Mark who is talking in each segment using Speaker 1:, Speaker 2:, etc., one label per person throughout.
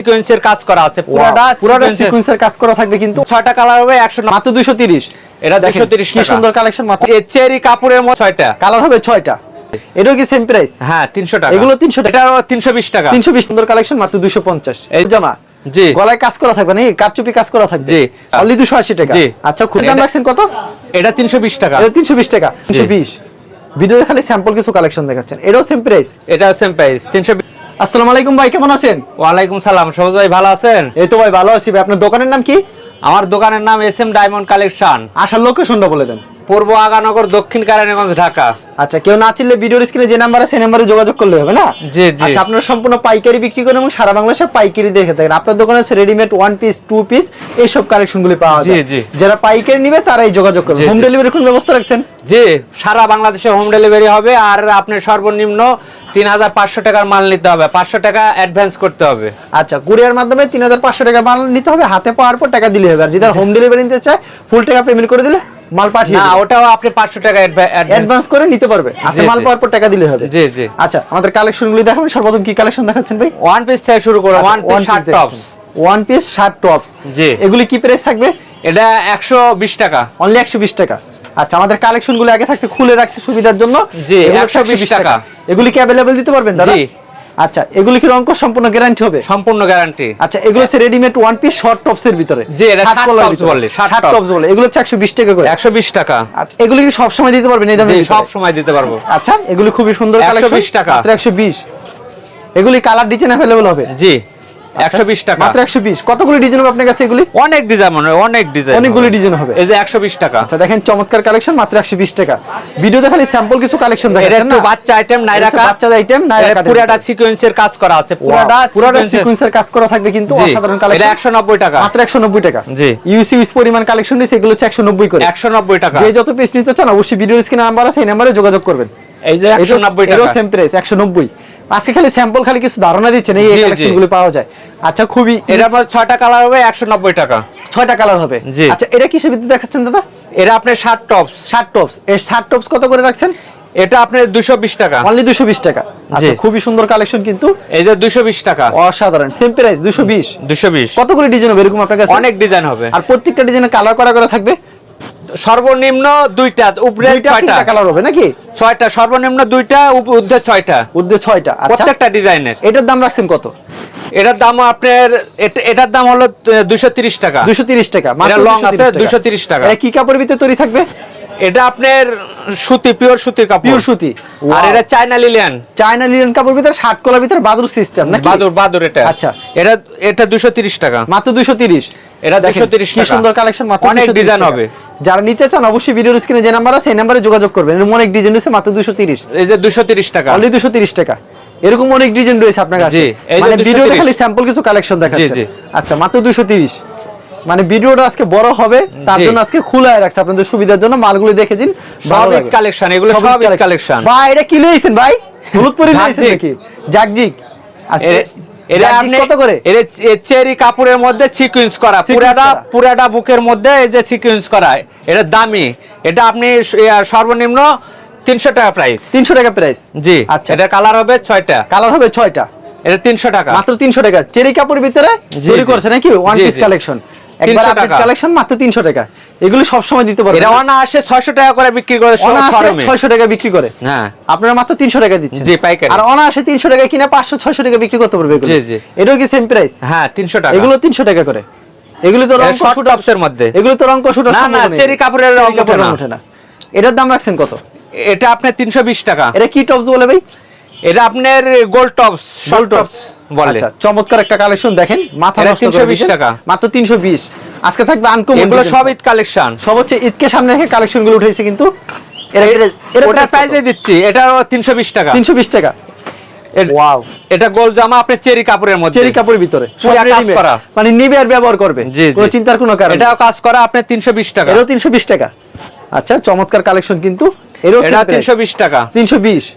Speaker 1: সিকোয়েন্সের কাজ করা আছে। পুরোটা
Speaker 2: পুরোটা
Speaker 1: সিকোয়েন্সের
Speaker 2: কাজ করা থাকবে কিন্তু
Speaker 1: ছয়টা কালার হবে একশো
Speaker 2: মাত্র 230
Speaker 1: এটা
Speaker 2: দেখেন,
Speaker 1: 230
Speaker 2: কি সুন্দর কালেকশন মাত্র
Speaker 1: এই চেরি কাপড়ের মধ্যে ছয়টা।
Speaker 2: কালার হবে 6টা এটাও কি সেম প্রাইস
Speaker 1: হ্যাঁ তিনশো টাকা।
Speaker 2: এগুলো 300 টাকা
Speaker 1: এটাও তিনশো বিশ টাকা।
Speaker 2: 320 সুন্দর কালেকশন মাত্র 250 এই জামা?
Speaker 1: জি।
Speaker 2: গলায় কাজ করা থাকবে নাকি কারচুপি কাজ করা থাকবে।
Speaker 1: জি।
Speaker 2: অনলি 280 টাকা।
Speaker 1: জি।
Speaker 2: আচ্ছা খুব দাম রাখছেন কত?
Speaker 1: এটা তিনশো বিশ টাকা।
Speaker 2: এটা 320 টাকা। 320 ভিডিওতে খালি স্যাম্পল কিছু কালেকশন দেখাচ্ছেন। এটাও সেম প্রাইস
Speaker 1: এটা সেম প্রাইস তিনশো
Speaker 2: আসসালামু আলাইকুম ভাই কেমন আছেন?
Speaker 1: ওয়ালাইকুম সালাম সহজ ভাই ভালো আছেন?
Speaker 2: এই তো ভাই ভালো আছি ভাই। আপনার দোকানের নাম কি?
Speaker 1: আমার দোকানের নাম এস এম ডায়মন্ড কালেকশন
Speaker 2: আসার লোকেশনটা বলে দেন।
Speaker 1: পূর্ব আগানগর দক্ষিণ কারানীগঞ্জ ঢাকা।
Speaker 2: আচ্ছা কেউ না চিনলে ভিডিওর স্ক্রিনে যে নাম্বার আছে সেই নাম্বারে যোগাযোগ করলে হবে না?
Speaker 1: জি, জি।
Speaker 2: আচ্ছা আপনারা সম্পূর্ণ পাইকারি বিক্রি করেন এবং সারা বাংলাদেশে পাইকারি দেখে থাকেন। আপনার দোকানে আছে readymade one piece two piece এইসব কালেকশনগুলি পাওয়া যায়।
Speaker 1: জি।
Speaker 2: জি যারা পাইকারি নিবে তারাই যোগাযোগ করবে। হোম ডেলিভারি কোন ব্যবস্থা রাখছেন?
Speaker 1: জি সারা বাংলাদেশে হোম ডেলিভারি হবে আর আপনার সর্বনিম্ন তিন হাজার পাঁচশো টাকার মাল নিতে হবে। পাঁচশো টাকা অ্যাডভান্স করতে হবে।
Speaker 2: আচ্ছা কুরিয়ার মাধ্যমে তিন হাজার পাঁচশো টাকা মাল নিতে হবে হাতে পাওয়ার পর টাকা দিলে হবে। আর যেটা হোম ডেলিভারি নিতে চায় ফুল টাকা পেমেন্ট করে দিলে মাল পাঠিয়ে
Speaker 1: না ওটাও আপনি পাঁচশো টাকা অ্যাডভান্স
Speaker 2: করে নিতে পারবে। আচ্ছা মাল পাওয়ার পর টাকা দিলে হবে।
Speaker 1: জি জি।
Speaker 2: আচ্ছা আমাদের কালেকশনগুলি দেখাবেন। সর্বপ্রথম কি কালেকশন দেখাচ্ছেন ভাই?
Speaker 1: ওয়ান পিস থেকে শুরু করে one piece shirt tops
Speaker 2: one piece shirt tops
Speaker 1: জি।
Speaker 2: এগুলি কি প্রাইস থাকবে?
Speaker 1: এটা একশো বিশ টাকা।
Speaker 2: অনলি একশো বিশ টাকা। আচ্ছা আমাদের কালেকশনগুলো আগে থাকতে খুলে রাখছে সুবিধার জন্য।
Speaker 1: জি,
Speaker 2: এগুলো
Speaker 1: 120
Speaker 2: 120
Speaker 1: টাকা।
Speaker 2: এগুলি কি দিতে পারবেন দাদা?
Speaker 1: জি।
Speaker 2: আচ্ছা এগুলি কি রং সম্পূর্ণ গ্যারান্টি হবে?
Speaker 1: সম্পূর্ণ গ্যারান্টি
Speaker 2: আচ্ছা এগুলো হচ্ছে readymade one piece short tops এর ভিতরে।
Speaker 1: জি, এটা tops
Speaker 2: ভিতরে।
Speaker 1: বলে, shirt
Speaker 2: টপস বলে। এগুলো হচ্ছে একশো বিশ টাকা করে।
Speaker 1: একশো বিশ টাকা।
Speaker 2: আচ্ছা এগুলি কি সব সময় দিতে পারবে এই দামে
Speaker 1: সব সময় দিতে পারব।
Speaker 2: আচ্ছা এগুলো খুবই সুন্দর
Speaker 1: 120
Speaker 2: বিশ
Speaker 1: টাকা।
Speaker 2: মাত্র একশো বিশ। এগুলি কালার ডিজাইন অ্যাভেলেবল হবে?
Speaker 1: জি। একশো বিশ টাকা।
Speaker 2: মাত্র একশো বিশ। কতগুলি ডিজাইন হবে আপনার কাছে এগুলি?
Speaker 1: অনেক ডিজাইন মনে অনেক ডিজাইন
Speaker 2: অনেকগুলি ডিজাইন হবে।
Speaker 1: এই যে একশো বিশ টাকা।
Speaker 2: আচ্ছা দেখেন চমৎকার কালেকশন মাত্র একশো বিশ টাকা। ভিডিওতে খালি স্যাম্পল কিছু কালেকশন
Speaker 1: এটা
Speaker 2: দেখেন
Speaker 1: একটু বাচ্চা আইটেম নাইরা কাট
Speaker 2: বাচ্চাদের আইটেম
Speaker 1: এটা
Speaker 2: কাটের
Speaker 1: পুরাটা। সিকোয়েন্সের কাজ করা আছে
Speaker 2: পুরাটা
Speaker 1: পুরাটা সিকোয়েন্সের
Speaker 2: কাজ করা থাকবে কিন্তু অসাধারণ কালেকশন
Speaker 1: একশো নব্বই টাকা।
Speaker 2: মাত্র একশো নব্বই টাকা।
Speaker 1: জি।
Speaker 2: ইউসি ইউস পরিমাণ কালেকশন দিয়েছে এগুলো হচ্ছে একশো নব্বই করে।
Speaker 1: একশো নব্বই টাকা।
Speaker 2: যে যত পিস নিতে চান অবশ্যই ভিডিওর স্ক্রিনে নাম্বার আছে এই নাম্বারে যোগাযোগ করবেন।
Speaker 1: এই যে একশো নব্বই
Speaker 2: এরও
Speaker 1: টাকা।
Speaker 2: সেম প্রাইস একশো নব্বই। আজকে খালি স্যাম্পল খালি কিছু ধারণা দিচ্ছেন এই
Speaker 1: জি, জি।
Speaker 2: কালেকশনগুলো পাওয়া যায়। আচ্ছা খুবই
Speaker 1: এটার মধ্যে ছয়টা কালার হবে একশো নব্বই টাকা।
Speaker 2: ছয়টা কালার হবে। আচ্ছা এটা কিসের ভিত্তিতে দেখাচ্ছেন দাদা?
Speaker 1: এটা আপনার শার্ট টপস
Speaker 2: শার্ট টপস এই শার্ট টপস কত করে রাখছেন?
Speaker 1: এটা আপনার দুশো বিশ টাকা।
Speaker 2: অনলি দুশো বিশ টাকা। আচ্ছা খুবই সুন্দর কালেকশন কিন্তু।
Speaker 1: এই যে দুশো বিশ টাকা।
Speaker 2: অসাধারণ। সেম প্রাইস দুশো বিশ।
Speaker 1: দুশো বিশ।
Speaker 2: কতগুলি ডিজাইন হবে? এরকম আপনার কাছে?
Speaker 1: অনেক ডিজাইন হবে।
Speaker 2: আর প্রত্যেকটা ডিজাইনে কালার করা করা থাকবে?
Speaker 1: সর্বনিম্ন দুইটা উপরে ছয়টা।
Speaker 2: কালার হবে নাকি?
Speaker 1: ছয়টা সর্বনিম্ন দুইটা উর্ধে ঊর্ধ্বে ছয়টা।
Speaker 2: উর্ধে ছয়টা আচ্ছা।
Speaker 1: প্রত্যেকটা ডিজাইনের।
Speaker 2: এটার দাম রাখছেন কত?
Speaker 1: এটার দাম আপনার এটার দাম হলো দুইশো তিরিশ টাকা।
Speaker 2: দুইশো তিরিশ টাকা
Speaker 1: লং
Speaker 2: 230
Speaker 1: আছে দুইশো তিরিশ টাকা।
Speaker 2: কি কাপড়ের ভিতরে তৈরি থাকবে?
Speaker 1: এটা আপনার সুতি পিওর সুতির কাপড়।
Speaker 2: পিওর সুতি।
Speaker 1: আর এটা চায়না লিলিয়ান
Speaker 2: চায়না লিলেন কাপড় ভিতরে ষাট কলার ভিতরে বাদুর সিস্টেম নাকি?
Speaker 1: বাদুর বাদুর এটা।
Speaker 2: আচ্ছা।
Speaker 1: এটা এটা দুশো তিরিশ টাকা।
Speaker 2: মাত্র দুশো তিরিশ।
Speaker 1: এটা
Speaker 2: দেখেন
Speaker 1: 230
Speaker 2: কি
Speaker 1: টাকা।
Speaker 2: সুন্দর কালেকশন মাত্র
Speaker 1: অনেক ডিজাইন হবে।
Speaker 2: যারা নিতে চান অবশ্যই ভিডিওর স্ক্রিনে যে নাম্বার আছে সেই নাম্বারে যোগাযোগ করবেন। এরকম অনেক ডিজাইন রয়েছে মাত্র দুশো তিরিশ।
Speaker 1: এই যে দুশো তিরিশ টাকা।
Speaker 2: অনলি দুশো তিরিশ টাকা। এরকম অনেক ডিজাইন রয়েছে আপনার কাছে। মানে ভিডিওতে খালি স্যাম্পল কিছু কালেকশন দেখাচ্ছে। আচ্ছা মাত্র দুশো তিরিশ। মানে ভিডিওটা আজকে বড় হবে তার জন্য আজকে খোলা রাখছে আপনাদের সুবিধার জন্য মালগুলো দেখে দিন
Speaker 1: কালেকশন এগুলো কালেকশন
Speaker 2: ভাই এটা কি লইছেন ভাই? লইছেন নাকি? জাগজিগ আচ্ছা।
Speaker 1: এটা আপনি
Speaker 2: কত করে?
Speaker 1: এটা চেরি কাপড়ের মধ্যে সিকোয়েন্স করা পুরাটা পুরাটা বুকের মধ্যে এই যে সিকোয়েন্স করা এটা দামি। এটা আপনি সর্বনিম্ন তিনশো টাকা প্রাইস
Speaker 2: তিনশো টাকা প্রাইস
Speaker 1: জি
Speaker 2: আচ্ছা।
Speaker 1: এটা কালার হবে ছয়টা।
Speaker 2: কালার হবে ছয়টা।
Speaker 1: এটা তিনশো টাকা।
Speaker 2: মাত্র তিনশো টাকা। চেরি কাপড়ের ভিতরে
Speaker 1: জি।
Speaker 2: করছে নাকি? ওয়ান পিস কালেকশন
Speaker 1: 300
Speaker 2: একবার আপডেট কালেকশন মাত্র তিনশো টাকা। এগুলো সব সময় দিতে পারবেন
Speaker 1: এটা অনা আসে ছয়শো টাকা করে বিক্রি করে শোরুমে
Speaker 2: ছয়শো টাকা বিক্রি করে।
Speaker 1: হ্যাঁ।
Speaker 2: আপনারা মাত্র তিনশো টাকা দিচ্ছেন।
Speaker 1: জি, পাইকারি।
Speaker 2: আর অনায়াসে তিনশো টাকা কিনে পাঁচশো ছয়শো টাকা বিক্রি করতে পারবে এগুলো।
Speaker 1: জি, জি।
Speaker 2: এটাও কি সেম প্রাইস
Speaker 1: হ্যাঁ তিনশো টাকা।
Speaker 2: এগুলো তিনশো টাকা করে। এগুলো তো রং
Speaker 1: শর্ট টপসের মধ্যে।
Speaker 2: এগুলো তো রং কষুটা
Speaker 1: না, না, চেরি কাপড়ের রং না।
Speaker 2: ওঠে না। এটার দাম রাখছেন কত?
Speaker 1: এটা আপনার তিনশো বিশ টাকা।
Speaker 2: এটা কি টপস বলে ভাই?
Speaker 1: এটা আপনার গোল্ড টপস টপস বলে।
Speaker 2: আচ্ছা চমৎকার একটা কালেকশন দেখেন মাথা
Speaker 1: এটা
Speaker 2: নষ্ট
Speaker 1: 320 টাকা।
Speaker 2: মাত্র তিনশো বিশ। আজকে থাকবে আনকমন
Speaker 1: এগুলো সব ঈদ কালেকশন
Speaker 2: সব হচ্ছে ঈদকে সামনে রেখে কালেকশনগুলো উঠেছে কিন্তু। এরা এরা
Speaker 1: ওটা দিচ্ছি। এটাও তিনশো বিশ টাকা।
Speaker 2: তিনশো বিশ টাকা।
Speaker 1: এর-
Speaker 2: ওয়াও
Speaker 1: এটা গোল জামা আপনার চেরি কাপড়ের মধ্যে।
Speaker 2: চেরি কাপড়ের ভিতরে।
Speaker 1: কাজ করা।
Speaker 2: মানে নিবে আর ব্যবহার করবে। কোনো চিন্তার কোনো কারণ
Speaker 1: এটাও কাজ করা তিনশো বিশ টাকা।
Speaker 2: এরও তিনশো বিশ টাকা। আচ্ছা চমৎকার কালেকশন কিন্তু। এরও
Speaker 1: এটা তিনশো বিশ টাকা।
Speaker 2: তিনশো বিশ।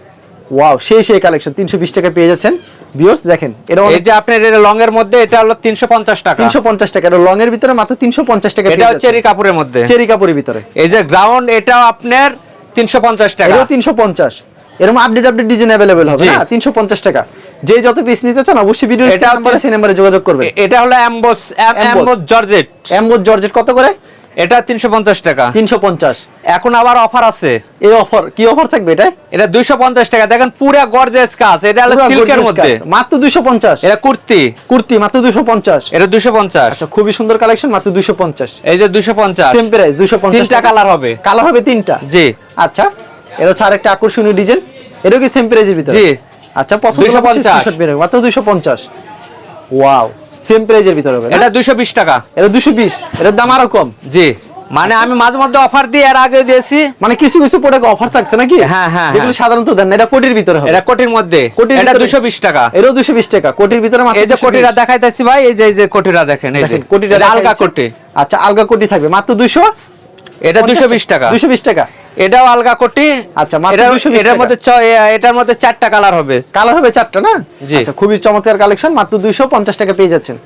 Speaker 2: ওয়াও সেই সেই কালেকশন তিনশো বিশ টাকা পেয়ে যাচ্ছেন। বিয়স দেখেন এটা
Speaker 1: এই যে আপনার লং এর মধ্যে এটা হলো তিনশো পঞ্চাশ টাকা।
Speaker 2: তিনশো পঞ্চাশ টাকা এটা লং এর ভিতরে মাত্র তিনশো পঞ্চাশ টাকা
Speaker 1: এটা চেরি কাপড়ের মধ্যে।
Speaker 2: চেরি কাপড়ের ভিতরে।
Speaker 1: এই যে গ্রাউন্ড এটাও আপনার তিনশো পঞ্চাশ টাকা।
Speaker 2: এটাও তিনশো পঞ্চাশ। এরকম আপডেট আপডেট ডিজাইন অ্যাভেলেবেল হবে না? তিনশো পঞ্চাশ টাকা। যে যত পিস নিতে চান অবশ্যই ভিডিও
Speaker 1: এটা
Speaker 2: এটা
Speaker 1: হচ্ছে-
Speaker 2: সেই নাম্বারে যোগাযোগ করবেন।
Speaker 1: এ- এটা হলো
Speaker 2: Amboss।
Speaker 1: Emboss georgette
Speaker 2: emboss georgette কত করে?
Speaker 1: এটা তিনশো পঞ্চাশ টাকা।
Speaker 2: তিনশো পঞ্চাশ।
Speaker 1: এখন আবার অফার আছে।
Speaker 2: এই অফার কি অফার থাকবে এটা?
Speaker 1: এটা দুইশো পঞ্চাশ টাকা। দেখেন পুরা গর্জেস কাজ। এটা হলো সিল্কের মধ্যে।
Speaker 2: মাত্র দুইশো পঞ্চাশ।
Speaker 1: এটা কুর্তি।
Speaker 2: কুর্তি মাত্র দুইশো পঞ্চাশ।
Speaker 1: এটা দুইশো পঞ্চাশ।
Speaker 2: আচ্ছা খুবই সুন্দর কালেকশন মাত্র দুইশো পঞ্চাশ।
Speaker 1: এই যে দুইশো পঞ্চাশ।
Speaker 2: সেম প্রাইস দুইশো পঞ্চাশ
Speaker 1: তিনটা কালার হবে।
Speaker 2: কালার হবে তিনটা?
Speaker 1: জি।
Speaker 2: আচ্ছা এটা হচ্ছে আরেকটা আকর্ষণীয় ডিজাইন এটাও কি সেম প্রাইজের ভিতরে?
Speaker 1: জি।
Speaker 2: আচ্ছা পছন্দ
Speaker 1: 250
Speaker 2: স্ক্রিনশট বের মাত্র 250 ওয়াও সেম প্রাইজের ভিতরে হবে
Speaker 1: এটা দুইশো বিশ টাকা।
Speaker 2: এটা 220 এটার দাম আরও কম।
Speaker 1: জি। মানে আমি মাঝে মধ্যে অফার দিয়ে এর আগে দিয়েছি।
Speaker 2: মানে কিছু কিছু প্রোডাক্ট অফার থাকছে নাকি?
Speaker 1: হ্যাঁ, হ্যাঁ,
Speaker 2: যেগুলো
Speaker 1: হ্যাঁ।
Speaker 2: সাধারণত দেন এটা কোটির ভিতরে হবে।
Speaker 1: এটা কোটির মধ্যে।
Speaker 2: কোটির
Speaker 1: এটা
Speaker 2: ভিতরে-
Speaker 1: দুইশো বিশ টাকা।
Speaker 2: এরও 220 টাকা কোটির ভিতরে মাত্র
Speaker 1: এই যে
Speaker 2: 220
Speaker 1: কোটিরা দেখাইতেছি ভাই এই যে এই যে কোটিরা দেখেন এই যে।
Speaker 2: কোটিটা
Speaker 1: আলগা কোটি।
Speaker 2: আচ্ছা আলগা কোটি থাকবে মাত্র 200
Speaker 1: এটা দুইশো বিশ টাকা।
Speaker 2: 220 টাকা।
Speaker 1: এটাও আলগা কোটি।
Speaker 2: আচ্ছা,
Speaker 1: এটার-
Speaker 2: 220।
Speaker 1: মধ্যে এটার মধ্যে চারটা কালার হবে।
Speaker 2: কালার হবে চারটা না?
Speaker 1: জি।
Speaker 2: আচ্ছা খুবই চমৎকার কালেকশন মাত্র 250 টাকা পেয়ে যাচ্ছেন।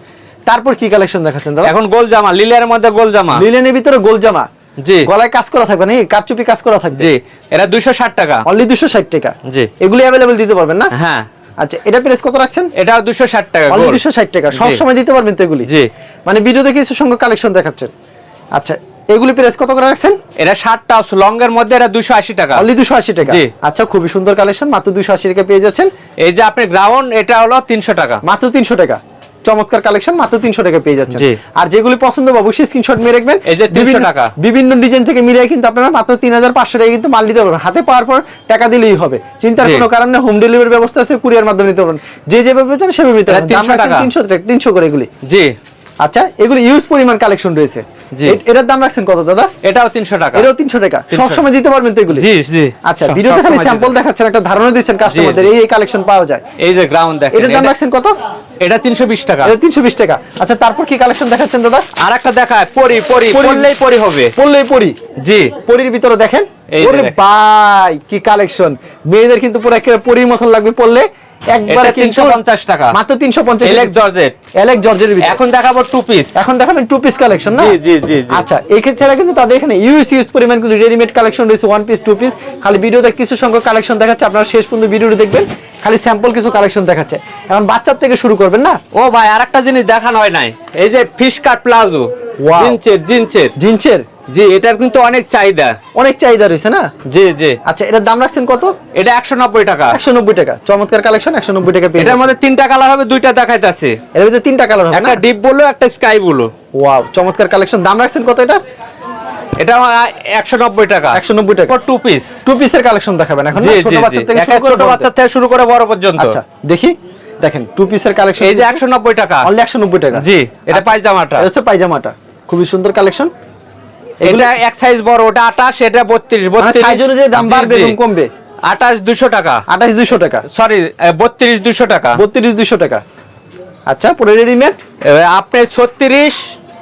Speaker 2: তারপর কি কালেকশন দেখাচ্ছেন দাদা?
Speaker 1: এখন গোল জামা লিলের মধ্যে গোল জামা।
Speaker 2: লিলেনের ভিতরে গোল জামা।
Speaker 1: জি।
Speaker 2: গলায় কাজ করা থাকবে নাকি কারচুপি কাজ করা থাকবে।
Speaker 1: জি এটা দুইশো ষাট টাকা।
Speaker 2: অনলি দুশো ষাট টাকা।
Speaker 1: জি।
Speaker 2: এগুলি অ্যাভেলেবল দিতে পারবেন না?
Speaker 1: হ্যাঁ।
Speaker 2: আচ্ছা এটা প্রাইস কত রাখছেন?
Speaker 1: এটা দুইশো ষাট টাকা
Speaker 2: অনলি
Speaker 1: গোল।
Speaker 2: দুশো ষাট টাকা। সব সময় দিতে পারবেন তো এগুলি?
Speaker 1: জি।
Speaker 2: মানে ভিডিওতে কিছু সঙ্গে কালেকশন দেখাচ্ছেন। আচ্ছা এগুলি প্রাইস কত করে রাখছেন?
Speaker 1: এটা ষাটটা লং এর মধ্যে এটা দুইশো আশি টাকা।
Speaker 2: অনলি দুশো আশি টাকা?
Speaker 1: জি।
Speaker 2: আচ্ছা খুবই সুন্দর কালেকশন মাত্র দুশো আশি টাকা পেয়ে যাচ্ছেন।
Speaker 1: এই যে আপনি গ্রাউন্ড এটা হলো তিনশো টাকা।
Speaker 2: মাত্র তিনশো টাকা। চমৎকার কালেকশন মাত্র তিনশো টাকা পেয়ে যাচ্ছেন। আর যেগুলি পছন্দ অবশ্যই স্ক্রিনশট মেরে রাখবেন।
Speaker 1: এই যে 300
Speaker 2: বিভিন্ন-
Speaker 1: টাকা।
Speaker 2: বিভিন্ন ডিজাইন থেকে মিলিয়ে কিন্তু আপনারা মাত্র তিন হাজার পাঁচশো টাকা কিন্তু মাল দিতে পারবেন। হাতে পাওয়ার পর টাকা দিলেই হবে। চিন্তার কোনো কারণ নেই হোম ডেলিভারি ব্যবস্থা আছে কুরিয়ার মাধ্যমে নিতে পারবেন। যে যেভাবে চান সেভাবে নিতে পারবেন।
Speaker 1: 300 টাকা।
Speaker 2: তিনশো টাকা তিনশো করে এগুলি।
Speaker 1: জি।
Speaker 2: আচ্ছা এগুলি ইউজ পরিমাণ কালেকশন রয়েছে। এটার দাম রাখছেন কত দাদা?
Speaker 1: এটাও তিনশো টাকা।
Speaker 2: এটাও তিনশো টাকা।
Speaker 1: 300
Speaker 2: সব সময় দিতে পারবেন তো এগুলি?
Speaker 1: জি জি।
Speaker 2: আচ্ছা ভিডিওতে খালি স্যাম্পল দেখাচ্ছেন একটা ধারণা দিচ্ছেন কাস্টমারদের এই এই কালেকশন পাওয়া যায়।
Speaker 1: এই যে গ্রাউন্ড দেখেন
Speaker 2: এটার দাম রাখছেন কত?
Speaker 1: এটা তিনশো বিশ টাকা।
Speaker 2: এটা তিনশো বিশ টাকা। আচ্ছা তারপর কি কালেকশন দেখাচ্ছেন দাদা?
Speaker 1: আর একটা দেখায় পরি পরি
Speaker 2: পরি।
Speaker 1: পড়লেই পরি হবে।
Speaker 2: পড়লেই পড়ি
Speaker 1: জি।
Speaker 2: পরির ভিতরে দেখেন? ওরে ভাই কি কালেকশন মেয়েদের কিন্তু পুরো একেবারে পরির মতন লাগবে পড়লে একবারে
Speaker 1: এটা তিনশো পঞ্চাশ টাকা।
Speaker 2: মাত্র তিনশো পঞ্চাশ
Speaker 1: জর্জেট
Speaker 2: এলেক জর্জের ভিতরে।
Speaker 1: এখন দেখাবো টু পিস
Speaker 2: এখন দেখাবেন টু পিস কালেকশন না?
Speaker 1: জি, জি, জি, জি।
Speaker 2: আচ্ছা এই ক্ষেত্রে কিন্তু তাদের এখানে ইউএস ইউজ পরিমাণ কিন্তু রেডিমেড কালেকশন রয়েছে ওয়ান পিস টু পিস খালি ভিডিওতে কিছু সংখ্যক কালেকশন দেখাচ্ছে আপনারা শেষ পর্যন্ত ভিডিওটি দেখবেন। খালি স্যাম্পল কিছু কালেকশন দেখাচ্ছে। এখন বাচ্চার থেকে শুরু করবেন না?
Speaker 1: ও ভাই আর একটা জিনিস দেখানো হয় নাই। এই যে ফিশ কাট প্লাজো. জিনচের জিনচের।
Speaker 2: জিন্সের
Speaker 1: জি এটার কিন্তু অনেক চাহিদা।
Speaker 2: অনেক চাহিদা রয়েছে না?
Speaker 1: জি জি।
Speaker 2: আচ্ছা এটার দাম রাখছেন কত?
Speaker 1: এটা একশো নব্বই টাকা।
Speaker 2: একশো নব্বই টাকা। চমৎকার কালেকশন একশো নব্বই টাকা
Speaker 1: এটার মধ্যে তিনটা কালার হবে দুইটা দেখাইতেছে।
Speaker 2: এর ভিতরে তিনটা কালার হবে
Speaker 1: একটা ডিপ বলো একটা স্কাই বলো
Speaker 2: ওয়াও চমৎকার কালেকশন দাম রাখছেন কত এটা
Speaker 1: এটা একশো নব্বই টাকা।
Speaker 2: একশো নব্বই টাকা।
Speaker 1: টু পিস
Speaker 2: টু পিসের কালেকশন দেখাবেন এখন ছোট বাচ্চা থেকে শুরু করে
Speaker 1: ছোট
Speaker 2: বড়দের।
Speaker 1: বাচ্চা থেকে শুরু করে বড় পর্যন্ত।
Speaker 2: আচ্ছা দেখি। দেখেন টু পিসের কালেকশন
Speaker 1: এই যে একশো নব্বই টাকা।
Speaker 2: অনলি একশো নব্বই টাকা।
Speaker 1: জি এটা
Speaker 2: আচ্ছা,
Speaker 1: পায়জামাটা।
Speaker 2: এটা হচ্ছে পায়জামাটা। খুবই সুন্দর কালেকশন
Speaker 1: এটা এক সাইজ বড় ওটা আটাশ এটা বত্রিশ। বত্রিশ
Speaker 2: সাইজ অনুযায়ী দাম বাড়বে। এবং কমবে?
Speaker 1: আটাশ দুশো টাকা।
Speaker 2: আঠাশ দুইশো টাকা।
Speaker 1: সরি বত্রিশ দুশো টাকা।
Speaker 2: বত্রিশ দুইশো টাকা। আচ্ছা পুরো রেডিমেড
Speaker 1: আপনি ছত্রিশ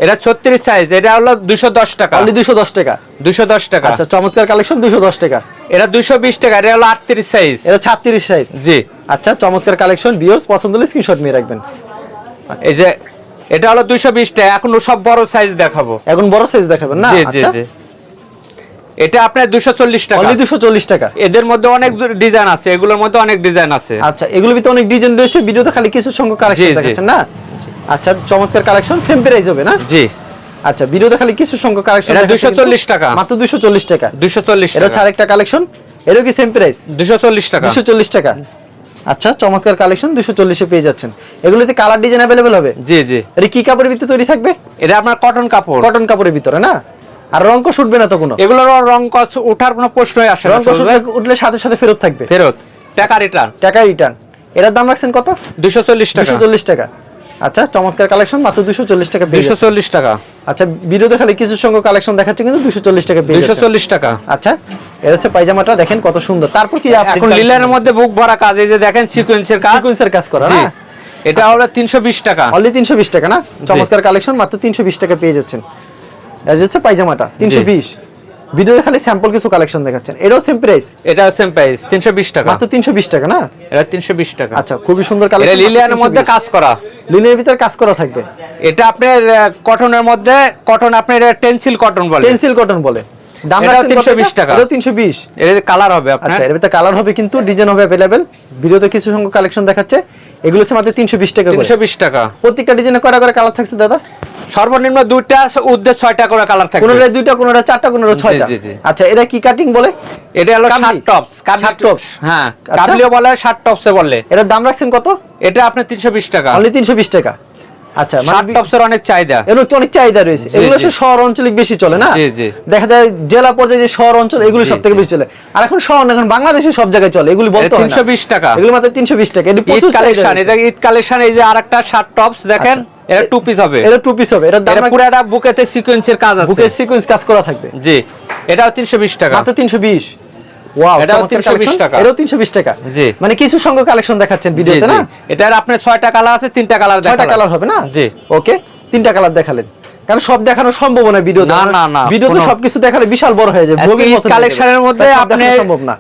Speaker 1: এটা ছত্রিশ সাইজ এটা হলো দুশো দশ টাকা।
Speaker 2: অনলি দুইশো দশ টাকা।
Speaker 1: দুশো দশ টাকা।
Speaker 2: আচ্ছা চমৎকার কালেকশন দুইশো দশ টাকা।
Speaker 1: এটা দুশো বিশ টাকা এটা হলো আটত্রিশ সাইজ
Speaker 2: এটা ছাত্রিশ সাইজ
Speaker 1: জি।
Speaker 2: আচ্ছা চমৎকার কালেকশন বিয়র্স পছন্দ হলে স্ক্রিনশট নিয়ে রাখবেন।
Speaker 1: এই যে এটা হলো দুশো বিশ টাকা এখন সব বড় সাইজ দেখাবো।
Speaker 2: এখন বড় সাইজ দেখাবেন না?
Speaker 1: জি জি
Speaker 2: আচ্ছা।
Speaker 1: এটা আপনার দুশো চল্লিশ টাকা।
Speaker 2: অনলি দুশো চল্লিশ টাকা?
Speaker 1: এদের মধ্যে অনেক ডিজাইন আছে এগুলোর মধ্যে অনেক ডিজাইন আছে।
Speaker 2: আচ্ছা এগুলোর ভিতরে অনেক ডিজাইন রয়েছে। ভিডিওতে খালি কিছু সংখ্যক কালেকশন দেখাচ্ছেন না? আচ্ছা চমৎকার কালেকশন সেম প্রাইস হবে না?
Speaker 1: জি।
Speaker 2: আচ্ছা ভিডিওতে খালি কিছু সংখ্যক কালেকশন
Speaker 1: এটা 240 টাকা।
Speaker 2: মাত্র দুশো চল্লিশ টাকা।
Speaker 1: দুশো চল্লিশ
Speaker 2: এটা হচ্ছে আরেকটা কালেকশন এরও কি সেম প্রাইস
Speaker 1: দুশো চল্লিশ টাকা।
Speaker 2: দুশো চল্লিশ টাকা। আচ্ছা চমৎকার কালেকশন দুশো চল্লিশে পেয়ে যাচ্ছেন। এগুলোতে কালার ডিজাইন অ্যাভেলেবেল হবে?
Speaker 1: জি জি।
Speaker 2: এটা কি কাপড়ের ভিতরে তৈরি থাকবে?
Speaker 1: এটা আপনার কটন কাপড়।
Speaker 2: কটন কাপড়ের ভিতরে না? আর রং কো শুটবে না তো কোনো?
Speaker 1: এগুলোর রং ওঠার কোনো প্রশ্নই আসে না
Speaker 2: রং উঠলে সাথে সাথে ফেরত থাকবে।
Speaker 1: ফেরত। টাকা রিটার্ন
Speaker 2: টাকা রিটার্ন এটার দাম রাখছেন কত?
Speaker 1: দুশো চল্লিশ টাকা।
Speaker 2: চল্লিশ টাকা। আচ্ছা চমৎকার কালেকশন মাত্র দুশো চল্লিশ টাকা
Speaker 1: দুশো চল্লিশ টাকা।
Speaker 2: আচ্ছা ভিডিও দেখালে কিছু সংখ্যক কালেকশন দেখাচ্ছে কিন্তু দুশো চল্লিশ টাকা
Speaker 1: দুশো চল্লিশ টাকা।
Speaker 2: আচ্ছা এটা হচ্ছে পায়জামাটা দেখেন কত সুন্দর। তারপর কি
Speaker 1: এখন মধ্যে বুক ভরা কাজ এই যে দেখেন সিকোয়েন্সের কাজ।
Speaker 2: সিকোয়েন্সের কাজ করা
Speaker 1: এটা হলো তিনশো বিশ টাকা।
Speaker 2: অনলি তিনশো বিশ টাকা না? চমৎকার কালেকশন মাত্র তিনশো বিশ টাকা পেয়ে যাচ্ছেন। হচ্ছে পায়জামাটা তিনশো বিশ। ভিডিওতে খালি স্যাম্পল কিছু কালেকশন দেখাচ্ছেন এটাও সেম প্রাইস
Speaker 1: এটা সেম প্রাইস তিনশো বিশ টাকা
Speaker 2: মাত্র তিনশো বিশ টাকা না
Speaker 1: এটা তিনশো বিশ টাকা
Speaker 2: আচ্ছা খুবই সুন্দর
Speaker 1: এটা
Speaker 2: কালেকশন
Speaker 1: লিলিয়ানের মধ্যে কাজ করা
Speaker 2: লিনের ভিতরে কাজ করা থাকবে
Speaker 1: এটা আপনার কটনের মধ্যে কটন আপনার টেন্সিল কটন বলে
Speaker 2: পেন্সিল কটন বলে দাম
Speaker 1: এটাও
Speaker 2: রাখছেন কত
Speaker 1: 320
Speaker 2: এটা?
Speaker 1: টাকা।
Speaker 2: এটাও 320
Speaker 1: এর কালার হবে আপনার
Speaker 2: আচ্ছা এর ভিতরে কালার হবে কিন্তু ডিজাইন হবে अवेलेबल ভিডিওতে কিছু সংখ্যক কালেকশন দেখাচ্ছে এগুলো হচ্ছে মাত্র 320 টাকা করে
Speaker 1: 320 টাকা
Speaker 2: প্রত্যেকটা ডিজাইনে কয়টা করে কালার থাকছে দাদা
Speaker 1: সর্বনিম্ন দুইটা উদ্দেশ্য ছয়টা করে কালার থাকবে।
Speaker 2: কোনোটা দুইটা কোনোটা চারটা কোনোটা ছয়টা। আচ্ছা এটা কি কাটিং বলে?
Speaker 1: এটা হলো? Shirt tops
Speaker 2: shirt tops?
Speaker 1: হ্যাঁ।
Speaker 2: আচ্ছা।
Speaker 1: কাবলিও বলে শার্ট টপসে বলে
Speaker 2: এটার দাম রাখছেন কত?
Speaker 1: এটা আপনার 320 টাকা।
Speaker 2: অনলি 320 টাকা। আচ্ছা মানে
Speaker 1: শার্ট টপসের অনেক চাহিদা।
Speaker 2: এর অনেক চাহিদা রয়েছে। এগুলো শহর অঞ্চলে বেশি চলে না?
Speaker 1: জি, জি।
Speaker 2: দেখা যায় জেলা পর্যায়ে যে শহর অঞ্চল এগুলো সব থেকে বেশি চলে। আর এখন শহর এখন বাংলাদেশে সব জায়গায় চলে এগুলো বলতে হয়
Speaker 1: 320 টাকা।
Speaker 2: এগুলো মাত্র 320 টাকা। এটা
Speaker 1: ঈদ কালেকশন এটা ঈদ কালেকশন এই যে আরেকটা শার্ট টপস দেখেন।
Speaker 2: আচ্ছা।
Speaker 1: এটা টু পিস হবে।
Speaker 2: এটা টু পিস হবে। এটা দাম
Speaker 1: পুরাটা বুকেতে সিকোয়েন্সের কাজ আছে।
Speaker 2: বুকের সিকোয়েন্স কাজ করা থাকবে।
Speaker 1: জি। এটা 320 টাকা।
Speaker 2: মাত্র 320 ওয়াও
Speaker 1: এটাও
Speaker 2: চমৎকার
Speaker 1: 320
Speaker 2: collection।
Speaker 1: টাকা।
Speaker 2: এটাও 320 টাকা।
Speaker 1: জি।
Speaker 2: মানে কিছু সংখ্যক কালেকশন দেখাচ্ছেন ভিডিওতে না?
Speaker 1: এটার আপনার ছয়টা কালার আছে তিনটা কালার
Speaker 2: কালার হবে না?
Speaker 1: জি।
Speaker 2: ওকে তিনটা কালার দেখালেন। কারণ সব দেখানো সম্ভব না ভিডিও
Speaker 1: না, না, না,
Speaker 2: ভিডিওতে
Speaker 1: কোনো-
Speaker 2: সবকিছু দেখালে বিশাল বড় হয়ে যাবে।
Speaker 1: কালেকশনের মধ্যে আপনি
Speaker 2: সম্ভব না।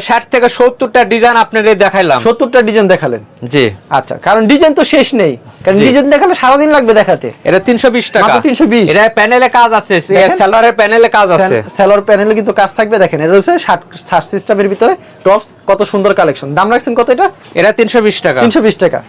Speaker 1: ষাট থেকে সত্তরটা ডিজাইন আপনার দেখাইলাম।
Speaker 2: সত্তরটা ডিজাইন দেখালেন?
Speaker 1: জি।
Speaker 2: আচ্ছা কারণ ডিজাইন তো শেষ নেই। কারণ ডিজাইন দেখালে সারাদিন লাগবে দেখাতে।
Speaker 1: এটা তিনশো বিশ টাকা।
Speaker 2: মাত্র 320
Speaker 1: এটা প্যানেলে কাজ আছে। সেলারের প্যানেলে কাজ আছে।
Speaker 2: সেলর প্যানেলে কিন্তু কাজ থাকবে দেখেন। এটা হচ্ছে শার্ট সিস্টেমের ভিতরে টপস কত সুন্দর কালেকশন দাম রাখছেন কত এটা?
Speaker 1: এটা তিনশো বিশ টাকা।
Speaker 2: তিনশো বিশ টাকা।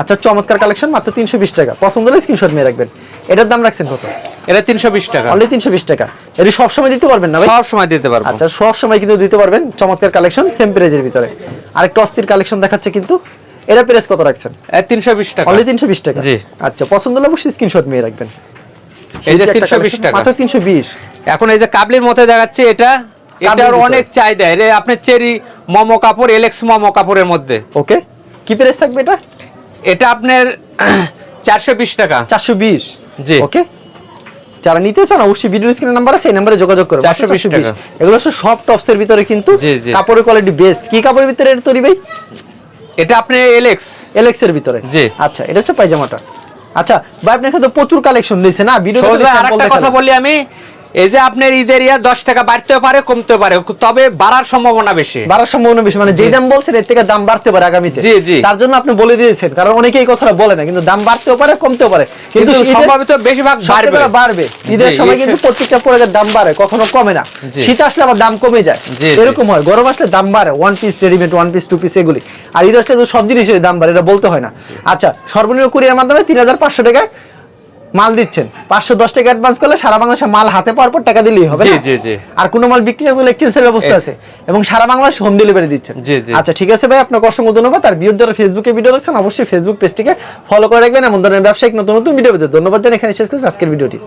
Speaker 2: আচ্ছা চমৎকার কালেকশন মাত্র তিনশো বিশ টাকা। পছন্দ হলে স্ক্রিনশট নিয়ে রাখবেন। এটার দাম রাখছেন কত?
Speaker 1: এটা তিনশো বিশ টাকা।
Speaker 2: অনলি তিনশো বিশ টাকা। এটি সবসময় দিতে পারবেন না
Speaker 1: সব সময় দিতে পারব।
Speaker 2: আচ্ছা সব সময় কিন্তু দিতে পারবেন। চমৎকার কালেকশন সেম প্রাইজের ভিতরে। আরেকটা অস্থির কালেকশন দেখাচ্ছে কিন্তু। এটা প্রাইস কত রাখছেন?
Speaker 1: তিনশো বিশ টাকা।
Speaker 2: অনলি তিনশো বিশ টাকা?
Speaker 1: জি।
Speaker 2: আচ্ছা পছন্দ হলে অবশ্যই স্ক্রিনশট নিয়ে রাখবেন।
Speaker 1: এই যে তিনশো
Speaker 2: বিশ
Speaker 1: টাকা।
Speaker 2: মাত্র তিনশো বিশ।
Speaker 1: এখন এই যে কাবলির মধ্যে দেখাচ্ছে এটা এটার অনেক চাহিদা। এটা আপনার চেরি মোমো কাপড় এলেক্স মোমো কাপড়ের মধ্যে।
Speaker 2: ওকে কি প্রাইস থাকবে এটা?
Speaker 1: এটা আপনার চারশো বিশ টাকা।
Speaker 2: চারশো বিশ?
Speaker 1: জি।
Speaker 2: ওকে। যারা নিতে চান অবশ্যই ভিডিও স্ক্রিনের নাম্বার আছে এই নাম্বারে যোগাযোগ করুন।
Speaker 1: 420 টাকা।
Speaker 2: এগুলো সব টপস এর ভিতরে কিন্তু। কাপড়ের কোয়ালিটি বেস্ট কি কাপড়ের ভিতরে এটা তৈরি ভাই?
Speaker 1: এটা আপনি এলেক্স
Speaker 2: এলেক্স এর ভিতরে?
Speaker 1: জি।
Speaker 2: আচ্ছা এটা হচ্ছে পায়জামাটা। আচ্ছা ভাই আপনার কাছে তো প্রচুর কালেকশন দিয়েছে না? ভিডিও
Speaker 1: আর একটা কথা বলি আমি। এই যে আপনার ঈদের ইয়া দশ টাকা বাড়তেও পারে কমতেও পারে তবে বাড়ার সম্ভাবনা বেশি।
Speaker 2: বাড়ার সম্ভাবনা বেশি মানে যে দাম বলছেন এর থেকে দাম বাড়তে পারে আগামীতে।
Speaker 1: জি, জি।
Speaker 2: তার জন্য আপনি বলে দিয়েছেন কারণ অনেকেই এই কথাটা বলে না কিন্তু দাম বাড়তেও পারে কমতেও পারে।
Speaker 1: কিন্তু সম্ভাবিত বেশিরভাগ বাড়বে।
Speaker 2: বাড়বে। ঈদের সময় কিন্তু প্রত্যেকটা প্রোডাক্টের দাম বাড়ে কখনো কমে না। শীত আসলে আবার দাম কমে যায়। এরকম হয় গরম আসলে দাম বাড়ে one piece readymade one piece two piece এগুলি। আর ঈদ আসলে সব জিনিসের দাম বাড়ে এটা বলতে হয় না। আচ্ছা সর্বনিম্ন কুরিয়ার মাধ্যমে তিন হাজার পাঁচশো টাকায় মাল দিচ্ছেন। পাঁচশো দশ টাকা অ্যাডভান্স করলে সারা বাংলাদেশে মাল হাতে পাওয়ার পর টাকা দিলেই হবে
Speaker 1: জি, জি, জি।
Speaker 2: আর কোনো মাল বিক্রি করলে এক্সচেঞ্জের ব্যবস্থা আছে। এবং সারা বাংলাদেশ হোম ডেলিভারি দিচ্ছেন।
Speaker 1: জি, জি।
Speaker 2: আচ্ছা ঠিক আছে ভাই আপনাকে অসংখ্য ধন্যবাদ। আর বিয়োগ যারা ফেসবুকে ভিডিও দেখছেন অবশ্যই ফেসবুক পেজটিকে ফলো করে রাখবেন। এমন ধরনের ব্যবসায়িক নতুন নতুন ভিডিও পেতে ধন্যবাদ জানাই। এখানে শেষ করছি আজকের ভিডিওটি